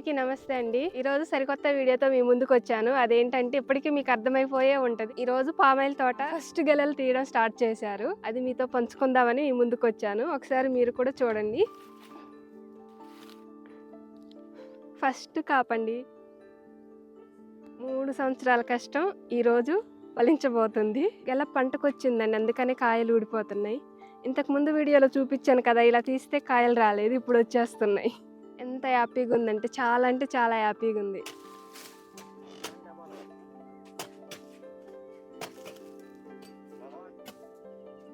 అందరికీ నమస్తే అండి. ఈ రోజు సరికొత్త వీడియోతో మీ ముందుకు వచ్చాను అదేంటంటే ఇప్పటికీ మీకు అర్థమైపోయే ఉంటది. ఈ రోజు పామాయిల్ తోట ఫస్ట్ గెలలు తీయడం స్టార్ట్ చేశారు. అది మీతో పంచుకుందామని మీ ముందుకు వచ్చాను ఒకసారి మీరు కూడా చూడండి. ఫస్ట్ కాపండి. మూడు సంవత్సరాల కష్టం ఈరోజు ఫలించబోతుంది. గెల పంటకొచ్చిందండి. అందుకనే కాయలు ఊడిపోతున్నాయి. ఇంతకుముందు వీడియోలో చూపించాను కదా ఇలా తీస్తే కాయలు రాలేదు ఇప్పుడు వచ్చేస్తున్నాయి. ఎంత హ్యాపీగా ఉందంటే చాలా అంటే చాలా హ్యాపీగా ఉంది.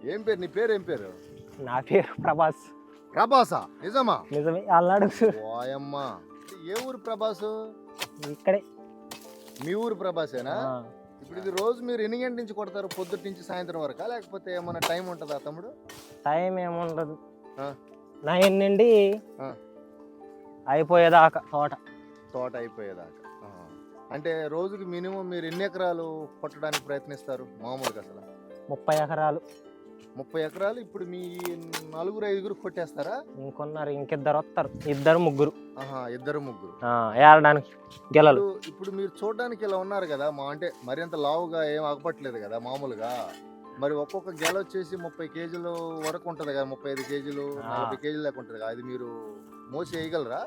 ఏం పేరు? నీ పేరు ఏం పేరు? నా పేరు ప్రభాస్. ప్రభాసా? నిజమా? నిజమే అల్లాడు ఓయమ్మా. ఏ ఊరు ప్రభాసు? ఇక్కడే. మీ ఊరు ప్రభాసేనా? ఇప్పుడు ఇది రోజు మీరు ఎన్ని గంటల నుంచి కొడతారు? పొద్దుటి నుంచి సాయంత్రం వరకా? లేకపోతే ఏమైనా టైం ఉంటుందా తమ్ముడు? టైం ఏముండదు. ఆ. నైన్ నుండి ఆ. అయిపోయేదాకా తోట. తోట అయిపోయేదాకా. అంటే రోజుకి మినిమం మీరు ఎన్ని ఎకరాలు కొట్టడానికి ప్రయత్నిస్తారు మామూలుగా అసలు? ముప్పై ఎకరాలు. ముప్పై ఎకరాలు ఇప్పుడు మీ నలుగురు ఐదుగురు కొట్టేస్తారా? ఇంకొన్నారు ఇంకిద్దరు వస్తారు ఇద్దరు ముగ్గురు. ఆహా ఇద్దరు ముగ్గురు. ఆ, ఏరడానికి గెలలు. ఇప్పుడు మీరు చూడడానికి ఇలా ఉన్నారు కదా మా అంటే మరింత లావుగా ఏం ఆగపట్లేదు కదా మామూలుగా. మరి ఒక్కొక్క గెల వచ్చేసి ముప్పై కేజీలు వరకు ఉంటది కదా ముప్పై ఐదు కేజీలు. నలభై కేజీలు దాకా ఉంటది కదా అది మీరు మోసి వేయగలరా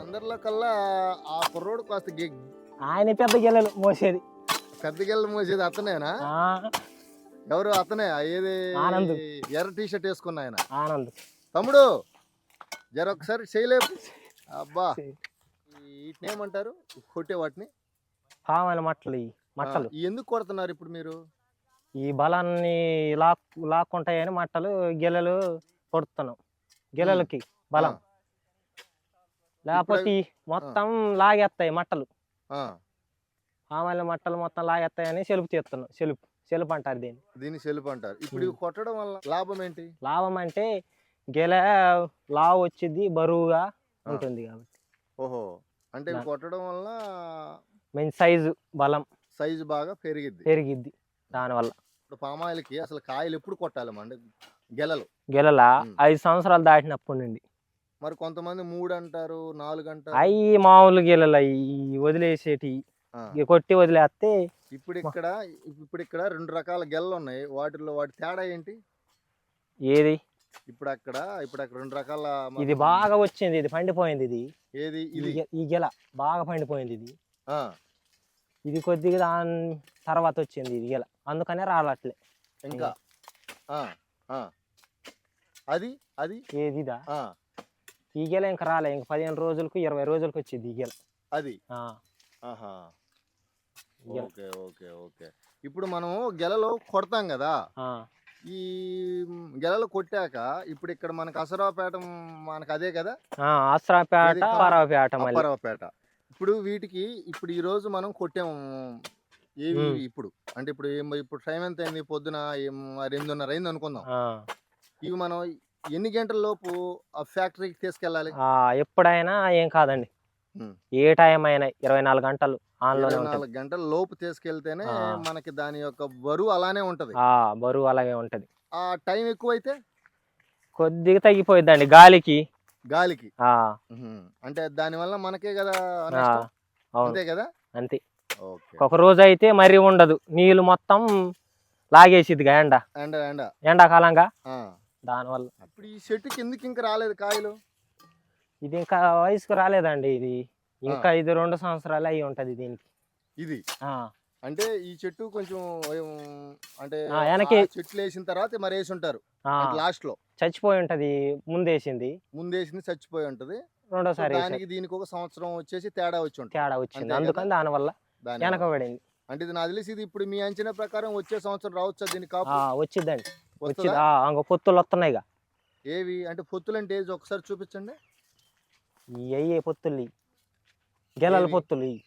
అందరిలో కల్లా ఆ కుర్రోడు కాస్త ఆయన పెద్ద గెలలు మోసేది. పెద్ద గెల మోసేది అతనేనా? ఎవరు? అతనే? ఏది? ఆనంద్. ఎర్ర టీ షర్ట్ వేసుకున్న ఆయన. ఆనంద్. తమ్ముడు జర ఒకసారి చేయలేపు అబ్బా. వీటిని ఏమంటారు? కొట్టే వాటిని? పామైన మట్టలు మట్టలు. ఎందుకు కొడుతున్నారు ఇప్పుడు మీరు? ఈ బలాన్ని లాక్ లాక్కుంటాయని మట్టలు గెలలు కొడుతున్నాం. గెలలకి బలం. లేకపోతే మొత్తం లాగేస్తాయి మట్టలు. ఆ, ఆమెల మట్టలు మొత్తం లాగేస్తాయని సెలుపు తీస్తున్నాం. సెలుపు. సెలుపు అంటారు దీన్ని. దీన్ని సెల్ఫ్ అంటారు. ఇప్పుడు కొట్టడం వల్ల లాభం ఏంటి? లాభం అంటే గెల లావు వచ్చింది బరువుగా ఉంటుంది కాబట్టి. ఓహో. అంటే కొట్టడం వల్ల మంచి సైజు బలం సైజు బాగా పెరిగిద్ది. పెరిగిద్ది దానివల్ల. ఇప్పుడు పామాయిల్కి అసలు కాయలు ఎప్పుడు కొట్టాలి అంటే గెలలు? గెలల. ఐదు సంవత్సరాలు దాటినప్పటి నుండి. మరి కొంతమంది మూడు అంటారు నాలుగు అంటారు అవి మామూలు గెలలు అవి వదిలేసేటి. కొట్టి వదిలేస్తే ఇప్పుడు ఇక్కడ ఇప్పుడు ఇక్కడ రెండు రకాల గెలలు ఉన్నాయి. వాటిలో వాటి తేడా ఏంటి? ఏది? ఇప్పుడు అక్కడ ఇప్పుడు అక్కడ రెండు రకాల ఇది బాగా వచ్చింది ఇది పండిపోయింది ఇది. ఏది? ఇది. ఈ గెల బాగా పండిపోయింది ఇది. ఆ, ఇది కొద్దిగా దాని తర్వాత వచ్చింది ఇది గెల. అందుకనే రాలట్లే ఇంకా. ఆ, ఆ. అది అది? ఏది ఇదా ఆ, ఈ గెల ఇంకా రాలే. ఇంక పదిహేను రోజులకు ఇరవై రోజులకు వచ్చింది ఈ గెల అది? ఆ, ఆహా. Okay okay okay. ఇప్పుడు మనం గెలలో కొడతాం కదా? ఆ, ఈ గెలలు కొట్టాక ఇప్పుడు ఇక్కడ మనకు అసరాపేట మనకు అదే కదా? ఆ, ఆసరాపేట ఇది కా- పరావపేట మళ్ళీ. అప్పరావుపేట ఇప్పుడు వీటికి ఇప్పుడు ఈ రోజు మనం కొట్టాము. ఏవి మ్మ్. ఇప్పుడు? అంటే ఇప్పుడు ఏం ఇప్పుడు టైం ఎంత అయింది? పొద్దున ఏం ఎనిమిదిన్నర అయింది అనుకుందాం. ఇవి మనం ఎన్ని గంటల లోపు ఆ ఫ్యాక్టరీకి తీసుకెళ్ళాలి? ఎప్పుడైనా ఏం కాదండి. ఏ టైం అయినా ఇరవై నాలుగు గంటలు ఆన్లోనే నాలుగు గంటల లోపు తీసుకెళ్తేనే. మనకి దాని యొక్క బరువు అలానే ఉంటది. ఆ బరువు అలాగే ఉంటది. ఆ టైం ఎక్కువైతే? కొద్దిగా తగ్గిపోయిద్దండి గాలికి. గాలికి. అంటే దాని వల్ల మనకే కదా అంతే కదా? అంతే. ఒక రోజు అయితే మరీ ఉండదు. నీళ్ళు మొత్తం లాగేసిద్దిగా ఎండ. ఎండ ఎండ. ఎండాకాలంగా. దానివల్ల. ఇప్పుడు ఈ చెట్టుకి ఎందుకు ఇంకా రాలేదు కాయలు? ఇది ఇంకా వయసుకు రాలేదండి ఇది. ఇంకా ఇది రెండు సంవత్సరాలు అయి ఉంటది దీనికి. ఇది? ఆ, అంటే ఈ చెట్టు కొంచెం అంటే వెనక్కి- చెట్లు వేసిన తర్వాత మరి వేసి ఉంటారు. లాస్ట్లో చచ్చిపోయి ఉంటది ముందేసింది. ముందేసింది చచ్చిపోయి ఉంటది. రెండోసారి. దానికి దీనికి ఒక సంవత్సరం వచ్చేసి తేడా వచ్చి ఉంటుంది. తేడా వచ్చింది? అందుకని దానివల్ల దాని వెనకబడింది. అంటే ఇది నాకు తెలిసి ఇది ఇప్పుడు మీ అంచనా ప్రకారం వచ్చే సంవత్సరం రావచ్చా దీని కాపు? ఆ, వచ్చిద్దండి. వచ్చింది. పొత్తులు వస్తున్నాయిగా ఏవి? అంటే పొత్తులు అంటే ఒకసారి చూపించండి. అయ్యే పొత్తులు. గెలల? పొత్తులు.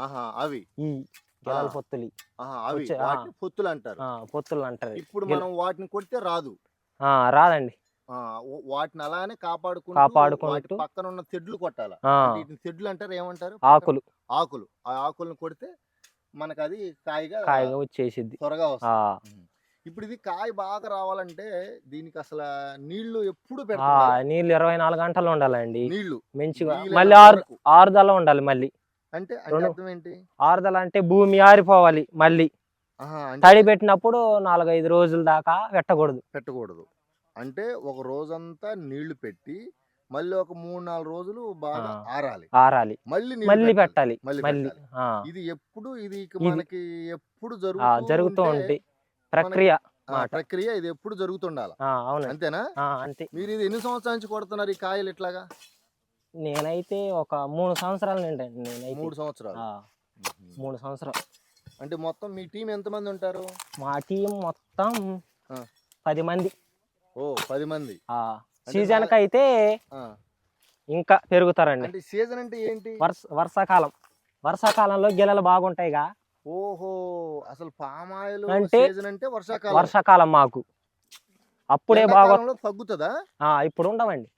ఆహా అవి. ఈ గెలల. పొత్తులు. ఆహా అవి. పొత్తులు అంటారు. ఆ, పొత్తులు అంటారు ఇప్పుడు మనం వాటిని కొడితే రాదు. ఆ, రాదండి. వాటిని అలానే కాపాడుకుంటూ కాపాడుకుంటూ. పక్కన ఉన్న తెడ్లు కొట్టాలి వీటిని తెడ్లు అంటారు ఏమంటారు ఆకులు. ఆకులు. ఆ ఆకులను కొడితే మనకు అది కాయగా కాయగా వచ్చేసిద్ది. త్వరగా వస్తుంది. ఇప్పుడు ఇది కాయ బాగా రావాలంటే దీనికి అసలు నీళ్ళు ఎప్పుడు పెడతారు నీళ్ళు ఇరవై నాలుగు గంటలు ఉండాలండి. నీళ్ళు. మంచిగా మళ్ళీ ఆరు. ఆరుదల ఉండాలి మళ్ళీ. అంటే అర్థం ఏంటి? ఆరుదల అంటే భూమి ఆరిపోవాలి మళ్ళీ. తడి పెట్టినప్పుడు నాలుగైదు రోజుల దాకా పెట్టకూడదు. పెట్టకూడదు. అంటే ఒక రోజంతా నీళ్ళు పెట్టి మళ్ళీ ఒక మూడు నాలుగు రోజులు బాగా. ఆరాలి. ఆరాలి. మళ్ళీ మళ్ళీ పెట్టాలి. మళ్ళీ ఇది ఎప్పుడు ఇది మనకి ఎప్పుడు జరుగుతూ ఉంటాయి ప్రక్రియ. ప్రక్రియ ఇది ఎప్పుడు జరుగుతుండాలి. అంతేనా? అంతే. మీరు ఇది ఎన్ని సంవత్సరాల నుంచి కొడుతున్నారు ఈ కాయలు ఇట్లాగా? నేనైతే ఒక మూడు సంవత్సరాలు నేనైతే. మూడు సంవత్సరాలు. మూడు సంవత్సరాలు. అంటే మొత్తం మీ టీం ఎంతమంది ఉంటారు? మా టీం మొత్తం. పది మంది. ఓ పది మంది. సీజన్ నా- అయితే. ఇంకా పెరుగుతారండి. అంటే సీజన్ అంటే ఏంటి? వర్ష వర్షాకాలం వర్షాకాలంలో గిలలు బాగుంటాయిగా. ఓహో అసలు పామాయిల్ అంటే సీజన్ అంటే వర్షాకాలం. వర్షాకాలం మాకు. అప్పుడే బాగా తగ్గుతుందా? ఆ, ఇప్పుడు ఉండవండి.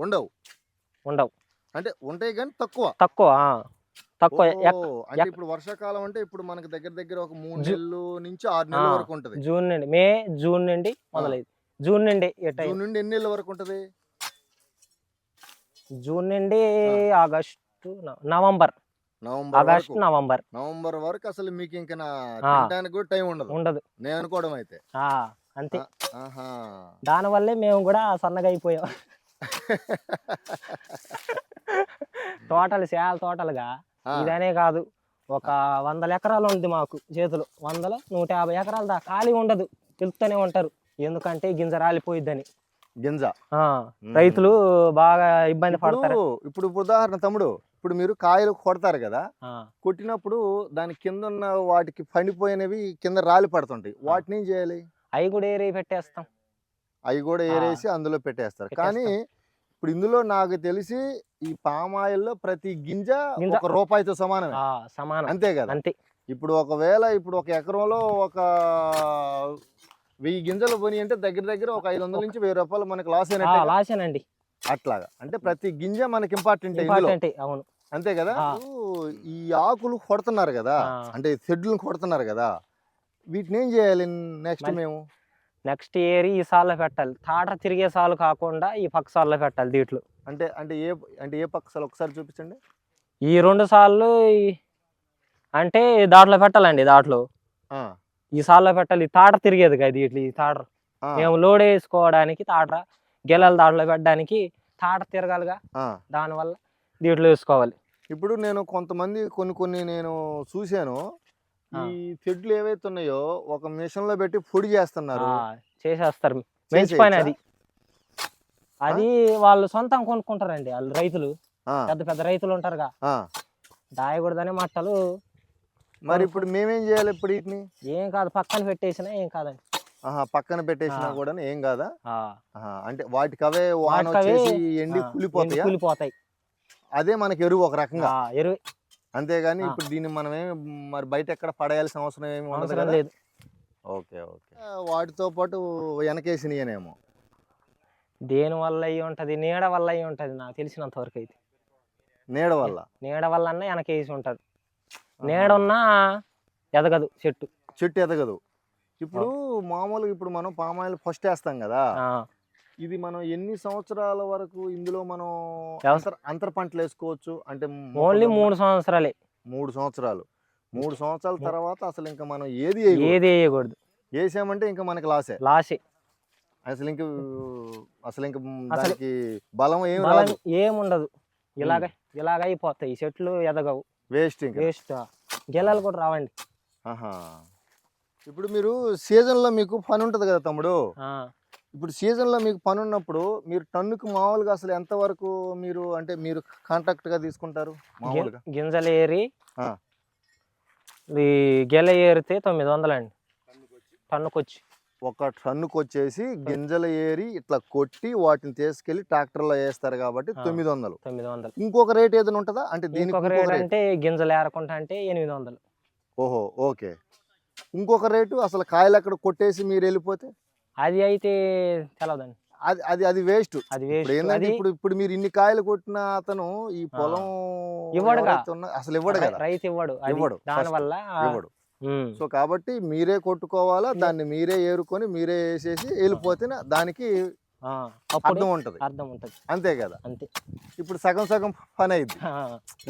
ఉండవు. ఉండవు. అంటే ఉంటాయి కానీ తక్కువ. తక్కువ తక్కువ. ఇప్పుడు వర్షాకాలం అంటే ఇప్పుడు మనకి దగ్గర దగ్గర ఒక మూడు నెలలు నుంచి ఆరు నెలల వరకు ఉంటది. జూన్ నుండి మే జూన్ నుండి మొదలైంది. జూన్ నుండి జూన్ నుండి ఎన్ని నెలల వరకు ఉంటది? జూన్ నుండి ఆగస్టు నవంబర్. నవంబర్ ఆగస్టు వరకు. నవంబర్. నవంబర్ వరకు అసలు మీకు ఇంకా. తినడానికి కూడా టైం ఉండదు. ఉండదు. నేను అనుకోవడం అయితే. ఆ, అంతే. దానివల్లే మేము కూడా సన్నగా అయిపోయాం. తోటలు చాలా తోటలుగా ఇదనే కాదు. ఒక వందల ఎకరాలు ఉంది మాకు చేతులు. వందలు నూట యాభై ఎకరాల దాకా ఖాళీ ఉండదు. పిలుస్తూనే ఉంటారు. ఎందుకంటే గింజ రాలిపోయిద్దని. గింజ. రైతులు బాగా ఇబ్బంది పడతారు. ఇప్పుడు ఉదాహరణ తమ్ముడు ఇప్పుడు మీరు కాయలు కొడతారు కదా కొట్టినప్పుడు దాని కింద ఉన్న వాటికి పండిపోయినవి కింద రాలి పడుతుంటాయి. వాటిని ఏం చేయాలి? అవి కూడా ఏరి పెట్టేస్తాం. అవి కూడా. ఏరేసి అందులో పెట్టేస్తారు. కానీ. ఇప్పుడు ఇందులో నాకు తెలిసి ఈ పామాయిల్లో ప్రతి గింజ. ఒక రూపాయితో సమానమే. ఆ, సమానం. అంతే కదా. అంతే. ఇప్పుడు ఒకవేళ ఇప్పుడు ఒక ఎకరంలో ఒక వెయ్యి గింజలు పోనీ అంటే దగ్గర దగ్గర ఒక ఐదు వందల నుంచి వెయ్యి రూపాయలు మనకి లాస్ అయినట్టే లాసేనండి అట్లాగా. అంటే ప్రతి గింజ మనకి ఇంపార్టెంట్ అవును. అంతే కదా? ఈ ఆకులు కొడుతున్నారు కదా. అంటే చెడ్లను కొడుతున్నారు కదా? వీటిని ఏం చేయాలి నెక్స్ట్ మేము? నెక్స్ట్ ఏరి ఈ సాల్లో పెట్టాలి. తాట తిరిగే సాలు కాకుండా ఈ పక్క సాల్లో పెట్టాలి దీంట్లో. అంటే అంటే ఏ అంటే ఏ పక్క ఒకసారి చూపించండి. ఈ రెండు సార్లు అంటే దాంట్లో పెట్టాలండి దాంట్లో. ఈ సాల్లో పెట్టాలి తాట తిరిగేది కదా ఇట్లా ఈ తాట. మేము లోడ్ వేసుకోవడానికి తాట గెలలు దాంట్లో పెట్టడానికి తాట తిరగాలిగా. దానివల్ల దీంట్లో వేసుకోవాలి. ఇప్పుడు నేను కొంతమంది కొన్ని కొన్ని నేను చూశాను. ఈ చెట్లు ఏవైతే ఉన్నాయో ఒక మిషన్లో పెట్టి పొడి చేస్తున్నారు. చేసేస్తారు. మంచి పని అది. అది వాళ్ళు సొంతం కొనుక్కుంటారండి వాళ్ళు రైతులు. పెద్ద పెద్ద రైతులు ఉంటారుగా. దాయకూడదని మట్టలు మరి ఇప్పుడు మేమేం చేయాలి ఇప్పుడు వీటిని? ఏం కాదు పక్కన పెట్టేసినా ఏం కాదండి. ఆహా పక్కన పెట్టేసినా. కూడా ఏం కాదా? అంటే వాటికి అవే వాన వచ్చేసి ఎండి కులిపోతాయా? కూలిపోతాయి. అదే మనకి ఎరువు ఒక రకంగా. ఎరువు. అంతేగాని. ఇప్పుడు దీన్ని మనం ఏమి మరి బయట ఎక్కడ పడేయాల్సిన అవసరం ఏమి ఉండదు కదా? లేదు. Okay okay. వాటితో పాటు వెనకేసినయనేమో. దేని వల్ల అయ్యి ఉంటది? నీడ వల్ల అయ్యి ఉంటది నాకు తెలిసినంత వరకు అయితే. నీడ వల్ల? నీడ వల్ల అన్న వెనకేసి ఉంటది. నీడ ఉన్నా ఎదగదు చెట్టు. చెట్టు ఎదగదు. ఇప్పుడు మామూలుగా ఇప్పుడు మనం పామాయిల్ ఫస్ట్ వేస్తాం కదా ఇది మనం ఎన్ని సంవత్సరాల వరకు ఇందులో మనం అంతర పంటలు వేసుకోవచ్చు? అంటే ఓన్లీ మూడు సంవత్సరాలే. మూడు సంవత్సరాలు. మూడు సంవత్సరాల తర్వాత అసలు ఇంకా మనం ఏది. ఏది వేయకూడదు. వేసామంటే ఇంకా మనకి లాసే. లాసే. అసలు ఇంక అసలు ఇంక దానికి బలం ఏం రాదు. ఏముండదు. ఇలాగ ఇలాగ అయిపోతాయి. ఈ చెట్లు ఎదగవు. వేస్ట్ ఇంకా. వేస్ట్. గెలలు కూడా రావండి. ఆహా. ఇప్పుడు మీరు సీజన్లో మీకు పని ఉంటుంది కదా తమ్ముడు? ఇప్పుడు సీజన్లో మీకు పని ఉన్నప్పుడు మీరు టన్నుకు మామూలుగా అసలు ఎంత వరకు మీరు అంటే మీరు కాంట్రాక్ట్గా తీసుకుంటారు మామూలుగా? గింజలు ఏరి గెల ఏరితే తొమ్మిది వందలండి. టన్నుకొచ్చి. ఒక టన్నుకు వచ్చేసి గింజలు ఏరి ఇట్లా కొట్టి వాటిని తీసుకెళ్ళి ట్రాక్టర్లో వేస్తారు కాబట్టి. తొమ్మిది వందలు తొమ్మిది వందలు ఇంకొక రేట్ ఏదైనా ఉంటుందా? అంటే దీనికి అంటే గింజలు ఏరకుంటా అంటే ఎనిమిది వందలు ఓహో ఓకే. ఇంకొక రేటు అసలు కాయలు అక్కడ కొట్టేసి మీరు వెళ్ళిపోతే? అది అయితే తెలవదండి. అది అది అది వేస్ట్. అది ఏంటంటే ఇప్పుడు ఇప్పుడు మీరు ఇన్ని కాయలు కొట్టిన అతను ఈ పొలం ఉన్నా- అసలు ఇవ్వడు కదా? రైతు ఇవ్వడు. ఇవ్వడు, దాని first. వల్ల ఇవ్వడు. సో కాబట్టి మీరే కొట్టుకోవాలా దాన్ని మీరే ఏరుకొని మీరే వేసేసి వెళ్ళిపోతే దానికి అర్థం ఉంటది. అర్థం ఉంటది. అంతే కదా. అంతే. ఇప్పుడు సగం సగం పని అయింది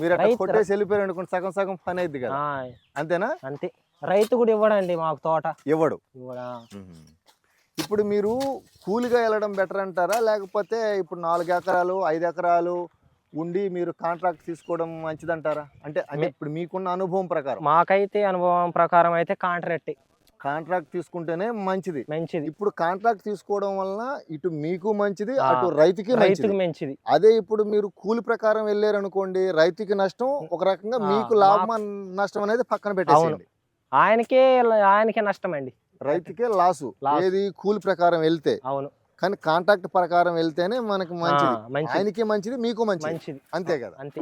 మీరు అట్లా రైతు- కొట్టేసి వెళ్ళిపోయారు అనుకోండి సగం సగం పని అయింది కదా. అంతేనా? అంతే. రైతు కూడా ఇవ్వడండి మాకు తోట. ఇవ్వడు. ఇవ్వడా? ఇప్పుడు మీరు కూలిగా వెళ్ళడం బెటర్ అంటారా? లేకపోతే ఇప్పుడు నాలుగు ఎకరాలు ఐదు ఎకరాలు ఉండి మీరు కాంట్రాక్ట్ తీసుకోవడం మంచిదంటారా? అంటే అంటే ఇప్పుడు మీకున్న అనుభవం ప్రకారం. మాకైతే అనుభవం ప్రకారం అయితే కాంట్రాక్ట్. కాంట్రాక్ట్ తీసుకుంటేనే మంచిది. మంచిది. ఇప్పుడు కాంట్రాక్ట్ తీసుకోవడం వలన ఇటు మీకు మంచిది అటు రైతుకి రైతుకు మంచిది. అదే ఇప్పుడు మీరు కూలి ప్రకారం వెళ్ళారు అనుకోండి రైతుకి నష్టం ఒక రకంగా మీకు లాభం నష్టం అనేది పక్కన పెట్టేసేయండి. ఆయనకే ఆయనకే నష్టం అండి రైతుకే లాసు. లాసు. ఏది కూలి ప్రకారం వెళ్తే అవును. కానీ కాంట్రాక్ట్ ప్రకారం వెళ్తేనే మనకి మంచిది. ఆయనకి మంచిది మీకు మంచిది. మంచిది. అంతే కదా? అంతే.